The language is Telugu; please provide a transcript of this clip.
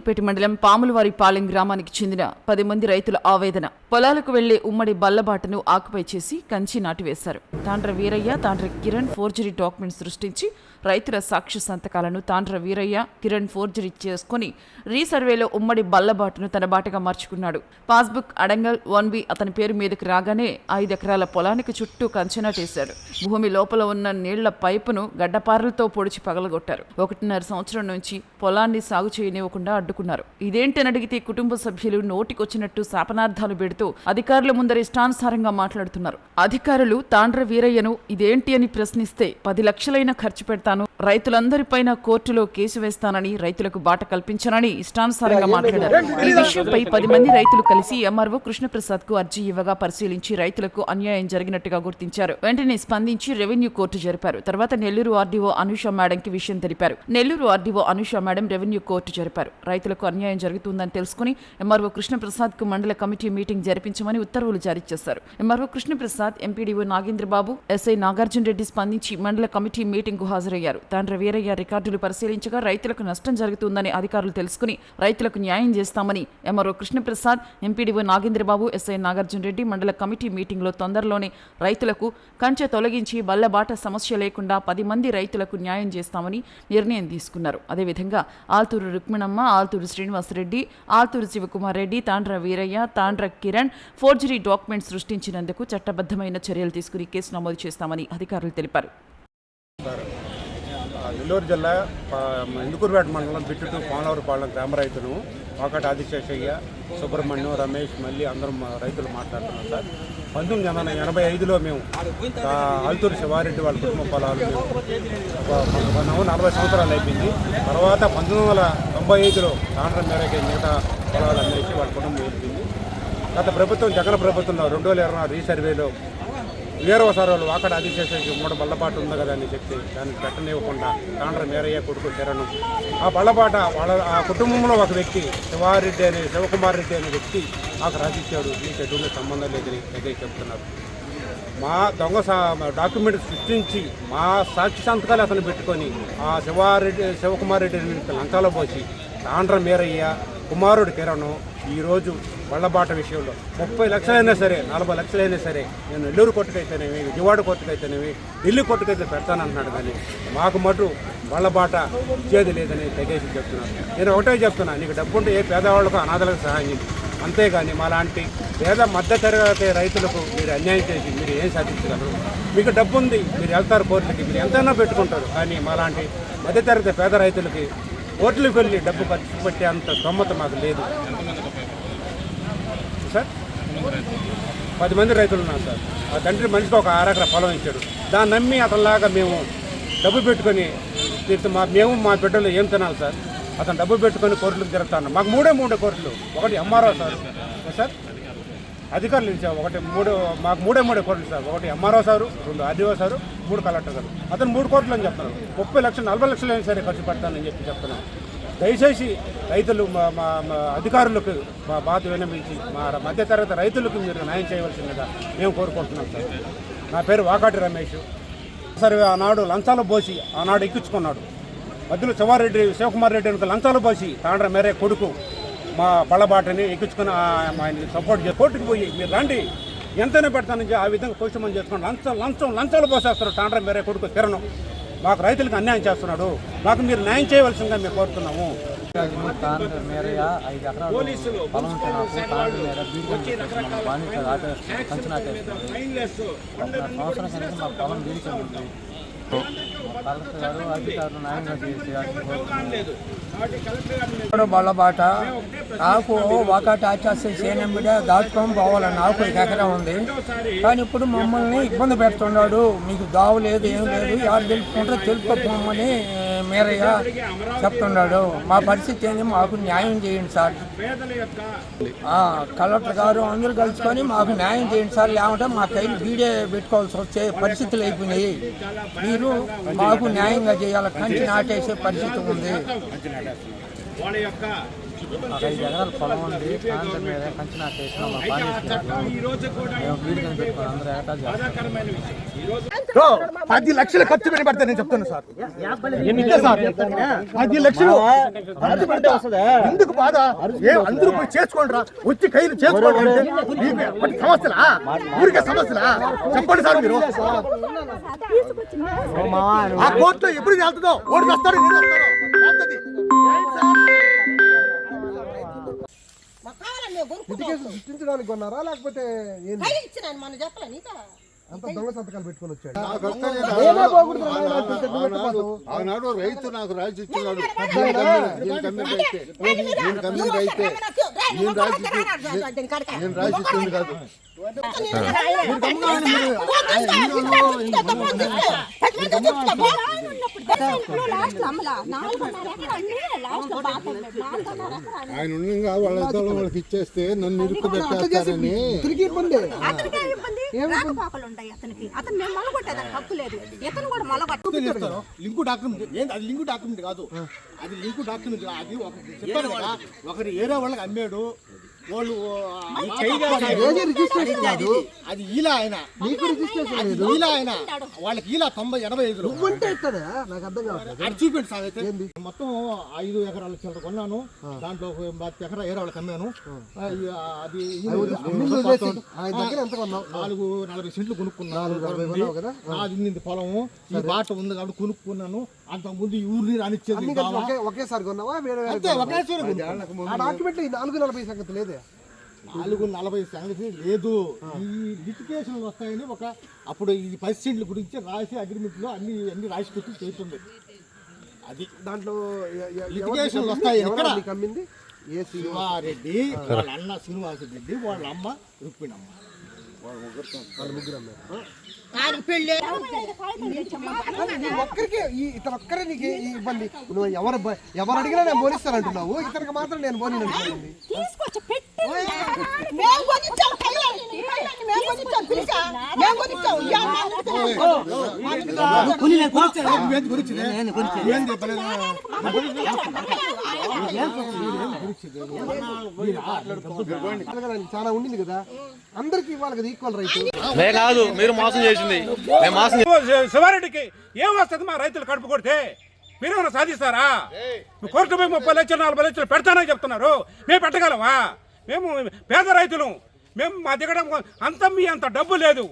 సూలూరుపేట మండలం పాములవారిపాలెం గ్రామానికి చెందిన పది మంది రైతుల ఆవేదన. పొలాలకు వెళ్ళే ఉమ్మడి బల్లబాటను ఆకుపై చేసి కంచి నాటివేశారు. తాండ్ర వీరయ్య తాండ్ర కిరణ్ ఫోర్జరీ డాక్యుమెంట్ సృష్టించి రైతుల సాక్షి సంతకాలను తాండ్ర వీరయ్య కిరణ్ ఫోర్జరీ చేసుకుని రీసర్వేలో ఉమ్మడి బల్లబాటును తన బాటగా మార్చుకున్నాడు. పాస్బుక్ అడంగల్ వన్ బి అతని పేరు మీదకి రాగానే ఐదు ఎకరాల పొలానికి చుట్టూ కంచనా చేశాడు భూమి లోపల ఉన్న నీళ్ళ పైపును గడ్డపారలతో పొడిచి పగలగొట్టారు. ఒకటిన్నర సంవత్సరం నుంచి పొలాన్ని సాగు చేయనివ్వకుండా అడ్డుకున్నారు. ఇదేంటని అడిగితే కుటుంబ సభ్యులు నోటికొచ్చినట్టు శాపనార్థాలు పెడుతూ అధికారుల ముందర ఇష్టానుసారంగా మాట్లాడుతున్నారు. అధికారులు తాండ్ర వీరయ్యను ఇదేంటి అని ప్రశ్నిస్తే పది లక్షలైన ఖర్చు పెడతారు పెడతాను రైతులందరిపైన కోర్టులో కేసు వేస్తానని రైతులకు బాట కల్పించనని ఇష్టానుసారంగా మాట్లాడారు. ఈ విషయంపై పది మంది రైతులు కలిసి ఎంఆర్ఓ కృష్ణప్రసాద్కు అర్జీ ఇవ్వగా పరిశీలించి రైతులకు అన్యాయం జరిగినట్టుగా గుర్తించారు. వెంటనే స్పందించి రెవెన్యూ కోర్టు జరిపారు. తర్వాత నెల్లూరు ఆర్డీఓ అనూష మేడంకి విషయం తెలిపారు. Nellore RDO Anusha madam revenue court జరిపారు. రైతులకు అన్యాయం జరుగుతుందని తెలుసుకుని ఎంఆర్ఓ కృష్ణప్రసాద్కు మండల కమిటీ మీటింగ్ జరిపించమని ఉత్తర్వులు జారీ చేశారు. MRO Krishnaprasad MPDO Nagendrababu SI Nagarjuna Reddy స్పందించి మండల కమిటీ మీటింగ్కు హాజరయ్యారు. తాండ్ర వీరయ్య రికార్డులు పరిశీలించగా రైతులకు నష్టం జరుగుతుందని అధికారులు తెలుసుకుని రైతులకు న్యాయం చేస్తామని MRO Krishnaprasad MPDO Nagendrababu SI Nagarjuna Reddy మండల కమిటీ మీటింగ్లో తొందరలోనే రైతులకు కంచె తొలగించి బల్లబాట సమస్య లేకుండా పది మంది రైతులకు న్యాయం చేస్తామని నిర్ణయం తీసుకున్నారు. అదేవిధంగా ఆల్తూరు రుక్మిణమ్మ ఆల్తూరు శ్రీనివాసరెడ్డి ఆల్తూరు శివకుమార్ రెడ్డి తాండ్ర వీరయ్య తాండ్ర కిరణ్ ఫోర్జరీ డాక్యుమెంట్ సృష్టించినందుకు చట్టబద్ధమైన చర్యలు తీసుకుని కేసు నమోదు చేస్తామని అధికారులు తెలిపారు. నెల్లూరు జిల్లా పా- ఇందుకూరుపేట మండలం బిట్టుటు కోనవరపాలెం గ్రామ రైతును ఒకటి ఆదిశేషయ్య సుబ్రహ్మణ్యం రమేష్ మళ్ళీ అందరం రైతులు మాట్లాడుతున్నాం సార్. పంతొమ్మిది వందల ఎనభై ఐదులో మేము అల్తూరు శివారెడ్డి వాళ్ళ కుటుంబ పొలాలు మేము నలభై సంవత్సరాలు అయిపోయింది. తర్వాత పంతొమ్మిది వందల తొంభై ఐదులో ఆంధ్ర మేరకి మిగతా పొలాలు అందరికీ వాళ్ళ కుటుంబం వెళ్ళింది గత ప్రభుత్వం జగన్ ప్రభుత్వంలో రెండు వేల ఇరవై నాలుగు రీసర్వేలో సార్ వాళ్ళు అక్కడ అది చేసేసి మూడు బల్లపాటు ఉంది కదా అని చెప్పి దాన్ని పెట్టనివ్వకుండా తాండ్ర మేరయ్య కొడుకు చరణం ఆ బల్లపాట వాళ్ళ ఆ కుటుంబంలో ఒక వ్యక్తి శివారెడ్డి అనే శివకుమార్ రెడ్డి అనే వ్యక్తి నాకు రాసిచ్చాడు. నీకు ఎటువంటి సంబంధం లేదని అయితే చెప్తున్నారు. మా దొంగ డాక్యుమెంట్ సృష్టించి మా సాక్షి సంతకాలు అతను పెట్టుకొని ఆ శివారెడ్డి శివకుమార్ రెడ్డి అనే లంకాలో పోసి తాండ్ర మేరయ్య కుమారుడు కిరణం ఈరోజు బళ్ళబాట విషయంలో. ముప్పై లక్షలైనా సరే నలభై లక్షలైనా సరే నేను నెల్లూరు కొట్టుకైతేనేమి విజయవాడ కొట్టుకైతేనేవి ఢిల్లీ కొట్టుకైతే పెడతానంటున్నాడు కానీ మాకు మటు బళ్ళబాట ఇచ్చేది లేదని తెగేసి చెప్తున్నాను నేను ఒకటే చెప్తున్నా నీకు డబ్బు ఉంటే ఏ పేదవాళ్ళకు అనాథలకు సహాయం చేయండి అంతేగాని మాలాంటి పేద మధ్యతరగతి రైతులకు మీరు అన్యాయం చేసి మీరు ఏం సాధించగలరు? మీకు డబ్బు ఉంది మీరు వెళ్తారు కోర్టులకి మీరు ఎంతైనా పెట్టుకుంటారు కానీ మాలాంటి మధ్యతరగతి పేద రైతులకి కోర్టులకు వెళ్ళి డబ్బు ఖర్చు పెట్టే అంత స్తోమత మాకు లేదు. సార్. పది మంది రైతులు ఉన్నారు సార్. ఆ తండ్రి మనిషికి ఒక ఆరకర పొలం ఇచ్చాడు. దాన్ని నమ్మి అతనిలాగా మేము డబ్బు పెట్టుకొని మా మేము మా బిడ్డలు ఏం తినాలి సార్? అతను డబ్బు పెట్టుకొని కోర్టులకు తిరుగుతాను. మాకు మూడే మూడే కోర్టులు. ఒకటి ఎంఆర్ఓ సార్. సార్? అధికారులు ఇచ్చారు. ఒకటి మూడు మాకు మూడే మూడే కోర్టులు సార్. ఒకటి ఎంఆర్ఓ సారు రెండు ఆర్డీఓ సారు మూడు కలెక్టర్ గారు. అతను మూడు కోట్లు అని చెప్తున్నారు ముప్పై లక్షలు నలభై లక్షలు అయినా సరే ఖర్చు పెడతానని చెప్పి చెప్తున్నాను దయచేసి రైతులు మా మా అధికారులకు మా బాధ వినమించి మా మధ్యతరగతి రైతులకు మీరు న్యాయం చేయవలసిందిగా మేము కోరుకుంటున్నాం సార్. నా పేరు వాకాటి రమేష్. సరే ఆనాడు లంచాలు పోసి ఆనాడు ఎక్కించుకున్నాడు. మధ్యలో శివారెడ్డి శివకుమార్ రెడ్డి అనుకో లంచాలు పోసి తాండ్ర మేరే కొడుకు మా బళ్ళబాటని ఎక్కించుకుని ఆయన సపోర్ట్ చేసి కోర్టుకు పోయి మీరు రండి. ఎంతైనా పెడతానని ఆ విధంగా క్వశ్చన్ చేసుకుని లంచం లంచం లంచాలు పోసేస్తారు తాండ్ర మేరే కొడుకు కిరణం మాకు రైతులకు అన్యాయం చేస్తున్నాడు మాకు మీరు న్యాయం చేయవలసిందిగా మేము కోరుతున్నాము సంవత్సరం కనుక మా పొలం నాకు ఒకటి ఆచేస్తే సేనెంబిడ దాటుకొని పోవాలని నాకు ఒక ఉంది. కానీ ఇప్పుడు మమ్మల్ని ఇబ్బంది పెడుతున్నాడు. మీకు దావు లేదు ఏం లేదు. ఎవరు తెలుపుకుంటే తెలుపుకోమని మీరయ్య చెప్తున్నాడు మా పరిస్థితి ఏంది? మాకు న్యాయం చేయండి సార్. కలెక్టర్ గారు అందరూ కలుసుకొని మాకు న్యాయం చేయండి సార్. లేకుంటే మా కైలు బీడే పెట్టుకోవాల్సి వచ్చే పరిస్థితులు అయిపోయినాయి. మీరు మాకు న్యాయంగా చేయాలి. కంచి నాటేసే పరిస్థితి ఉంది. ఐదు ఎకరాల పొలం ఉంది ప్రాంతం మీద కంచి నాటేసిన మా ఓ, పది లక్షలు ఖర్చు పెట్టి పెడతా నేను చెప్తాను సార్. పది లక్షలు ఖర్చు పెడతా. ఎందుకు బాధ? ఏ అందరూ పోయి చేసుకోండి రా వచ్చి కైలు చేసుకోండి సమస్యలా? ఊరికే సమస్యలా? చెప్పండి సార్ మీరు. ఆ కోర్టులో ఎప్పుడు వెళ్తుందో? ఓడి వస్తాడు నేను వస్తాను సృష్టించడానికి కొన్నారా? లేకపోతే ఏంది? ఇచ్చినాను మొన్న చెప్పలే నీతో అంత దొంగ సంతకాలు పెట్టుకొని వచ్చాడు. ఆనాడు ఆనాడు రైతు నాకు రాసి ఇచ్చినాడు నేను కమ్మిట్ అయితే. నేను కమ్మిట్ అయితే. నేను రాసి ఇచ్చి- నేను రాసి ఇచ్చింది కాదు. ఆయన ఉండగా వాళ్ళ ఇద్దరు వాళ్ళకి ఇచ్చేస్తే నన్ను ఇరుక్కు పెట్టేస్తారని. తిరిగి ఇబ్బంది. అతనికే ఇబ్బంది? రాకపోకలు ఉంటాయి అతనికి. అతను మేము మొలగొట్టేదానికి హక్కు లేదు. ఇతను కూడా మొలగొట్టు చెప్తాను. లింకు డాక్యుమెంట్ ఏంటి అది లింకు డాక్యుమెంట్ కాదు. అది లింకు డాక్యుమెంట్ కాదు. అది ఒక చెప్పాను కదా. ఒకరు ఏరే వాళ్ళకి అమ్మాడు. వాళ్ళు రిజిస్ట్రేషన్ కాదు. అది ఈలా ఆయన. నీకు రిజిస్ట్రేషన్ అది ఈలా ఆయన. వాళ్ళకి ఈలా తొంభై ఎనభై నువ్వంటే ఇస్తాడా? నాకు అర్థం కావట్లేదు. అది చూపిండి సార్ అయితే. మొత్తం ఐదు ఎకరాల చిల్లర కొన్నాను. దాంట్లో ఒక పది ఎకరా ఏరే వాళ్ళకి అమ్మాను ఆ, ఈ, ఆ, అది ఆయన దగ్గర ఎంత కొన్నావు? నాలుగు నలభై సెంట్లు కొనుక్కున్నాను. కదా? నాది ఉంది పొలము. ఈ బాట ఉంది కాబట్టి కొనుక్కున్నాను. అంతకు ముందు ఈ ఊరిని రానిచ్చేది ఒకేసారి కొన్నావా? ఒకేసారి డాక్యుమెంట్ నాలుగు నలభై సంగతి లేదే. నాలుగు నలభై సంగతి లేదు. ఈ లిటికేషన్లు వస్తాయని ఒక అప్పుడు ఈ పర్సెంట్ల గురించి రాసి అగ్రిమెంట్లో అన్ని అన్ని రాసి పెట్టి చేస్తుంది అది. దాంట్లో లిటిగేషన్లు వస్తాయి ఎక్కడ? నీకు అమ్మింది ఏ శివారెడ్డి వాళ్ళ అన్న శ్రీనివాస? రెడ్డి వాళ్ళ అమ్మ రుక్మిణమ్మ. ఒక్కరికి ఈ ఇతను ఒక్కరే నీకు ఈ ఇబ్బంది. నువ్వు ఎవరు ఎవరు అడిగినా నేను బోనిస్తానంటున్నావు ఇతనికి మాత్రం నేను బోని అంటున్నాను చాలా ఉండింది కదా అందరికి ఇవ్వాలి కదా ఈక్వల్ రైట్ కాదు మీరు మోసం చేసింది శివారెడ్డికి ఏం వస్తుంది మా రైతులు కడుపు కొడితే? మీరేమైనా సాధిస్తారా? కోర్టు పోయి ముప్పై లక్షలు నలభై లక్షలు పెడతానని చెప్తున్నారు. మేము పెట్టగలమా? మేము పేద రైతులు. మేము మా దిగడం అంత మీ అంత డబ్బు లేదు.